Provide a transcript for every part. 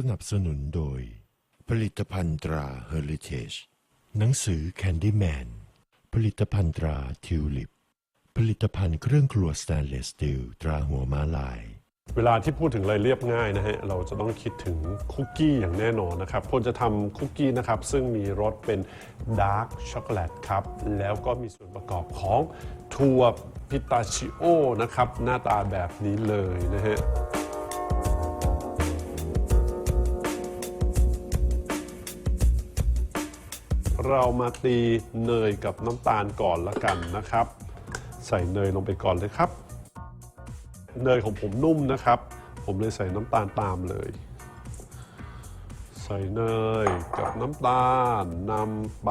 สนับสนุนโดย ผลิตภัณฑ์ตรา Heritage หนังสือ Candyman ผลิตภัณฑ์ตราทิวลิป ผลิตภัณฑ์เครื่องครัวสแตนเลสสตีลตราหัวม้าลาย เวลาที่พูดถึงอะไรเรียบง่ายนะฮะ เราจะต้องคิดถึงคุกกี้อย่างแน่นอนนะครับพลจะทำคุกกี้นะครับ ซึ่งมีรสเป็นดาร์กช็อกโกแลตครับ แล้วก็มีส่วนประกอบของถั่วพิตาชิโอนะครับ หน้าตาแบบนี้เลยนะฮะ เรามาตีเนยกับน้ำตาลก่อนละกันนะครับ ใส่เนยลงไปก่อนเลยครับ เนยของผมนุ่มนะครับ ผมเลยใส่น้ำตาลตามเลย ใส่เนยกับน้ำตาลนำไป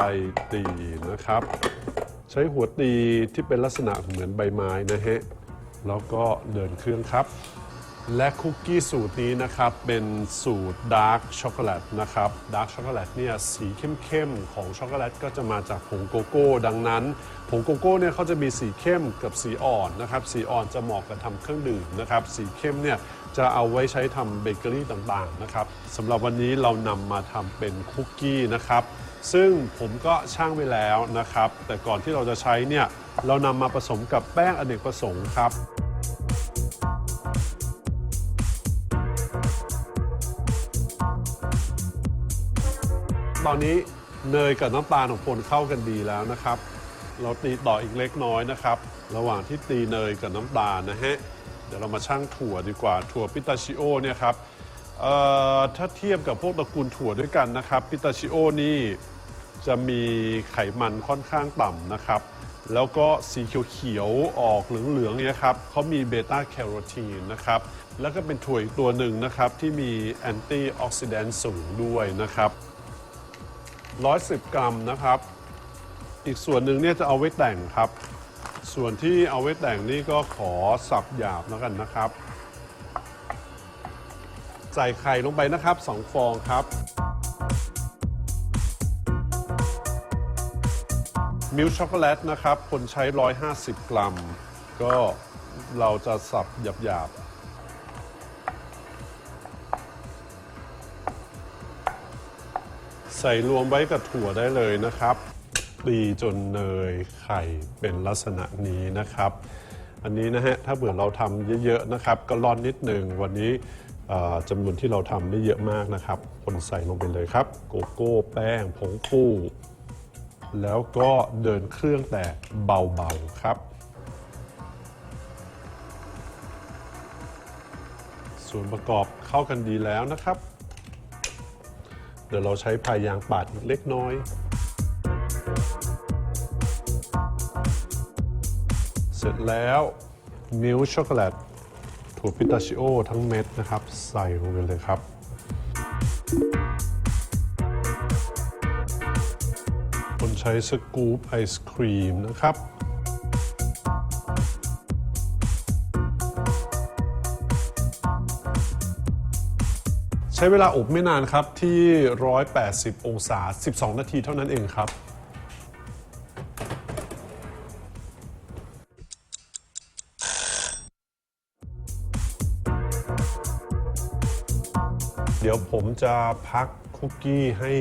ตีนะครับ ใช้หัวตีที่เป็นลักษณะเหมือนใบไม้นะฮะแล้วก็เดินเครื่องครับ และคุกกี้สูตรนี้นะครับ เป็นสูตรดาร์กช็อกโกแลตนะครับดาร์กช็อกโกแลตเนี่ยสีเข้มๆ ของช็อกโกแลตก็จะมาจากผงโกโก้ ดังนั้นผงโกโก้เนี่ยเขาจะมีสีเข้มกับสีอ่อนนะครับสีอ่อนจะเหมาะกับทำเครื่องดื่มนะครับ สีเข้มเนี่ยจะเอาไว้ใช้ทำเบเกอรี่ต่างๆนะครับสำหรับวันนี้เรานำมาทำเป็นคุกกี้นะครับซึ่งผมก็ช่างไว้แล้วนะครับ แต่ก่อนที่เราจะใช้เนี่ยเรานำมาผสมกับแป้งอเนกประสงค์ครับ ตอนนี้เนยกับน้ำตาลของพลเข้ากันดีแล้วนะครับ เราตีต่ออีกเล็กน้อยนะครับ ระหว่างที่ตีเนยกับน้ำตาลนะฮะเดี๋ยวเรามาชั่งถั่วดีกว่าถั่วพิตาชิโอเนี่ยครับถ้าเทียบกับพวกตระกูลถั่วด้วยกันนะครับ พิตาชิโอนี่จะมีไขมันค่อนข้างต่ำนะครับ แล้วก็สีเขียวๆออกเหลืองๆเนี่ยครับเขามีเบต้าแคโรทีนนะครับ แล้วก็เป็นถั่วอีกตัวหนึ่งนะครับที่มีแอนตี้ออกซิแดนต์สูงด้วยนะครับ 110 กรัมนะครับ อีกส่วนหนึ่งเนี่ยจะเอาไว้แต่งครับ ส่วนที่เอาไว้แต่งนี่ก็ขอสับหยาบแล้วกันนะครับ ใส่ไข่ลงไปนะครับ 2 ฟองครับ มิลช็อกโกแลตนะครับ คนใช้ 150 กรัม ก็เราจะสับหยาบๆ ใส่รวมไว้กับถั่วได้เลยนะครับตีจนเนยไข่เป็นลักษณะนี้นะครับ อันนี้นะฮะถ้าเผื่อเราทำเยอะๆนะครับ ก็ร่อนนิดหนึ่งวันนี้จำนวนที่เราทำไม่เยอะมากนะครับคนใส่ลงไปเลยครับ โกโก้แป้งผงฟูแล้วก็เดินเครื่องแต่เบาๆครับ ส่วนประกอบเข้ากันดีแล้วนะครับ ดี๋ยวเราใช้พายางปาดเล็กน้อยเสร็จแล้วมิลช็อกโกแลตถั่วพิตาชิโอทั้งเม็ดนะครับ ใส่ลงไปเลยครับ คนใช้สกู๊ปไอศครีมนะครับ ช้เวลาอบไม่นานครับที่ 180 องศา 12 นาทีเท่านั้นเองครับ เดี๋ยวผมจะพักคุกกี้ให้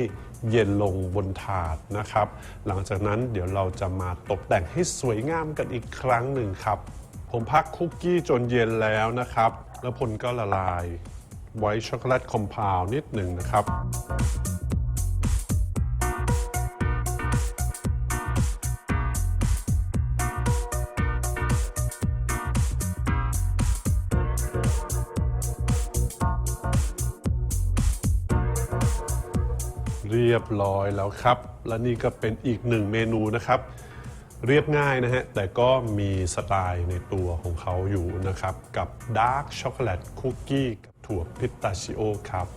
เย็นลงบนถาดนะครับ หลังจากนั้นเดี๋ยวเราจะมาตกแต่งให้สวยงามกันอีกครั้งหนึ่งครับ ผมพักคุกกี้จนเย็นแล้วนะครับ แล้วพลก็ละลาย ไว้ช็อกโกแลตคอมเพลนิดหนึ่งนะครับเรียบร้อยแล้วครับ และนี่ก็เป็นอีกหนึ่งเมนูนะครับ เรียบง่ายนะฮะ แต่ก็มีสไตล์ในตัวของเขาอยู่นะครับ กับดาร์กช็อกโกแลตคุกกี้กับถั่วพิสตาชิโอครับ